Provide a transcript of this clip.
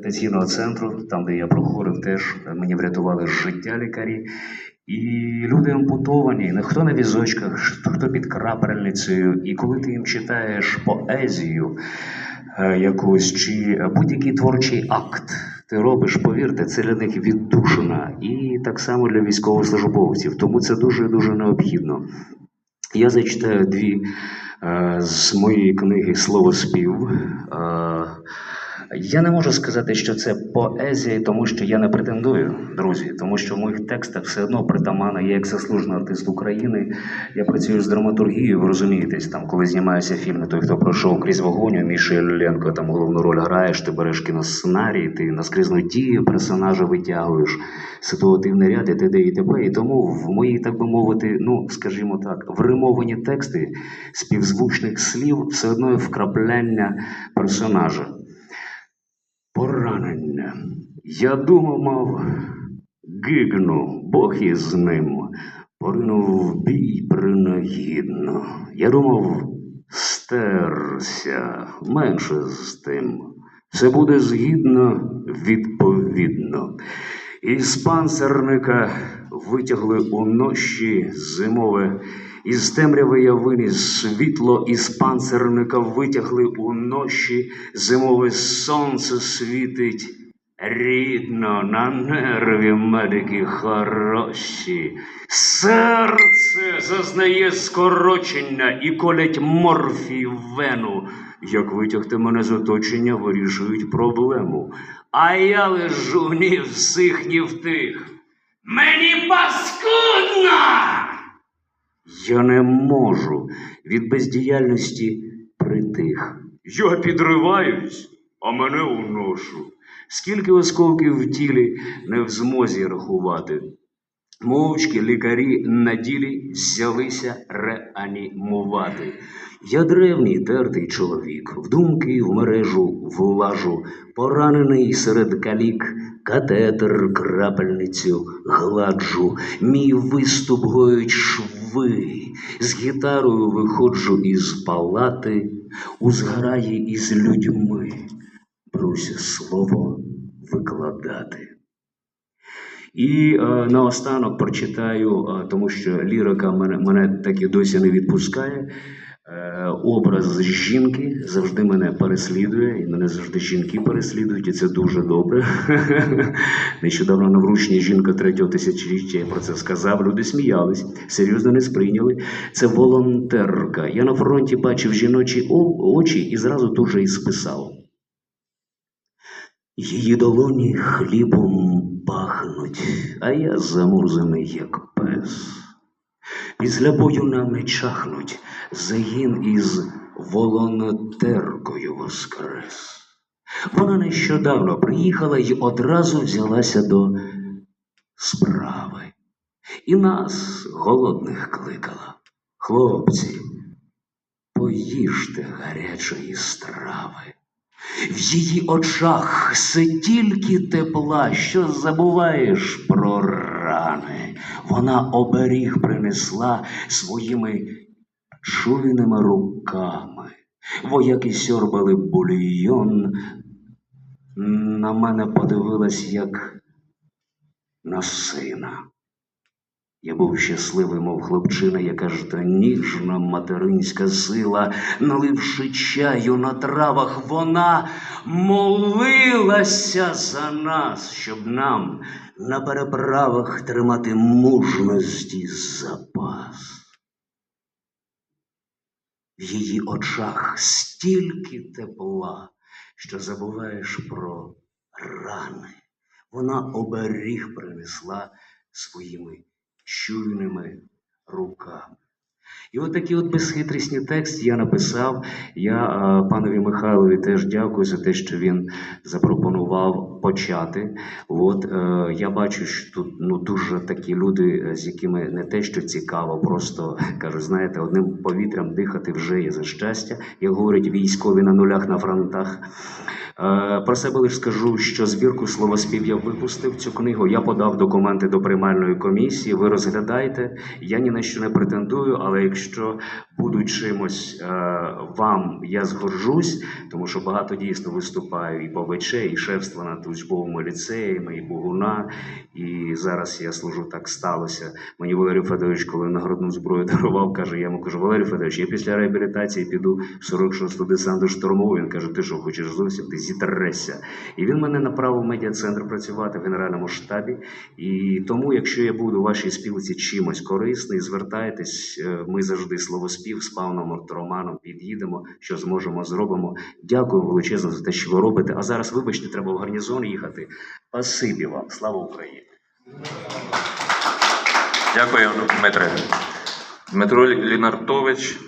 реабілітаційного центру, там, де я проходив, теж мені врятували життя лікарі. І люди ампутовані, хто на візочках, хто під крапельницею. І коли ти їм читаєш поезію е, якусь чи будь-який творчий акт, ти робиш, повірте, це для них віддушина. І так само для військовослужбовців. Тому це дуже дуже необхідно. Я зачитаю дві е, з моєї книги Словоспів. Е, я не можу сказати, що це поезія, тому що я не претендую, друзі, тому що в моїх текстах все одно притаманно, я як заслужений артист України, я працюю з драматургією, ви розумієтесь, там, коли знімаються фільми, той, хто пройшов крізь вогонь, у Міші Ілленко там головну роль граєш, ти береш кіносценарій, ти наскрізну дію персонажа витягуєш, ситуативний ряд і т.д. і т.п. І тому в моїй, так би мовити, ну, скажімо так, вримовані тексти співзвучних слів все одно є вкрапляння персонажа. Поранення. Я думав, мав гигну, Бог із ним, поринув в бій принагідно. Я думав, стерся, менше з тим. Все буде згідно, відповідно. Із панцерника витягли у нощі зимове, із темряви я виніс світло, із панцерника витягли у нощі, зимове сонце світить рідно на нерві медики хороші. Серце зазнає скорочення і колять морфій вену. Як витягти мене з оточення, вирішують проблему. А я лежу ні в сих, ні в тих. Мені паскудно! Я не можу від бездіяльності притих. Я підриваюсь, а мене уношу. Скільки осколків в тілі не в змозі рахувати. Мовчки лікарі на ділі взялися реанімувати. Я древній тертий чоловік, в думки в мережу влажу, поранений серед калік, катетер, крапельницю гладжу, мій виступ гоють шви, з гітарою виходжу із палати, у зграї із людьми, бруся слово викладати. І е, наостанок прочитаю, е, тому що лірика мене, мене і досі не відпускає. Е, образ жінки завжди мене переслідує, і мене завжди жінки переслідують, і це дуже добре. Нещодавно на врученні жінка третього тисячоліття я про це сказав. Люди сміялись, серйозно не сприйняли. Це волонтерка. Я на фронті бачив жіночі очі і зразу тут же і списав. Її долоні хлібом пахнуть, а я замурзаний, як пес. Після бою нам не чахнуть, загін із волонтеркою воскрес. Вона нещодавно приїхала і одразу взялася до справи. І нас, голодних, кликала. Хлопці, поїжте гарячої страви. В її очах стільки тепла, що забуваєш про рани. Вона оберіг принесла своїми чуйними руками. Вояки сьорбали бульйон. На мене подивилась, як на сина. Я був щасливий, мов хлопчина, яка ж та ніжна материнська сила, наливши чаю на травах, вона молилася за нас, щоб нам на переправах тримати мужності запас. В її очах стільки тепла, що забуваєш про рани. Вона оберіг принесла своїми чуйними руками. І от такі от безхитрісні тексти я написав. Я е, панові Михайлові теж дякую за те, що він запропонував почати. От е, я бачу, що тут ну дуже такі люди, е, з якими не те, що цікаво, просто кажуть, знаєте, одним повітрям дихати вже є за щастя. Як говорять військові на нулях на фронтах. Е, Про себе лише скажу, що збірку словоспів я випустив цю книгу. Я подав документи до приймальної комісії. Ви розглядаєте. Я ні на що не претендую, але якщо буду чимось е, вам, я згоржусь, тому що багато дійсно виступаю і по ВЧ, і шефство над учбовими ліцеями, і Богуна. І зараз я служу так сталося. Мені Валерій Федорович, коли нагородну зброю дарував, каже: я йому кажу, Валерій Федорович, я після реабілітації піду в 46-ту десанту штурмову. Він каже: Ти що, хочеш зовсім? Ти зітресся. І він мене направив в медіа-центр працювати в генеральному штабі. І тому, якщо я буду у вашій спілці чимось корисний, звертайтесь. Е, Ми завжди словоспів з паном Романом під'їдемо, що зможемо, зробимо. Дякую величезно за те, що ви робите. А зараз, вибачте, треба в гарнізон їхати. Спасибі вам, слава Україні! Дякую, Дмитре. Дмитро Лінартович,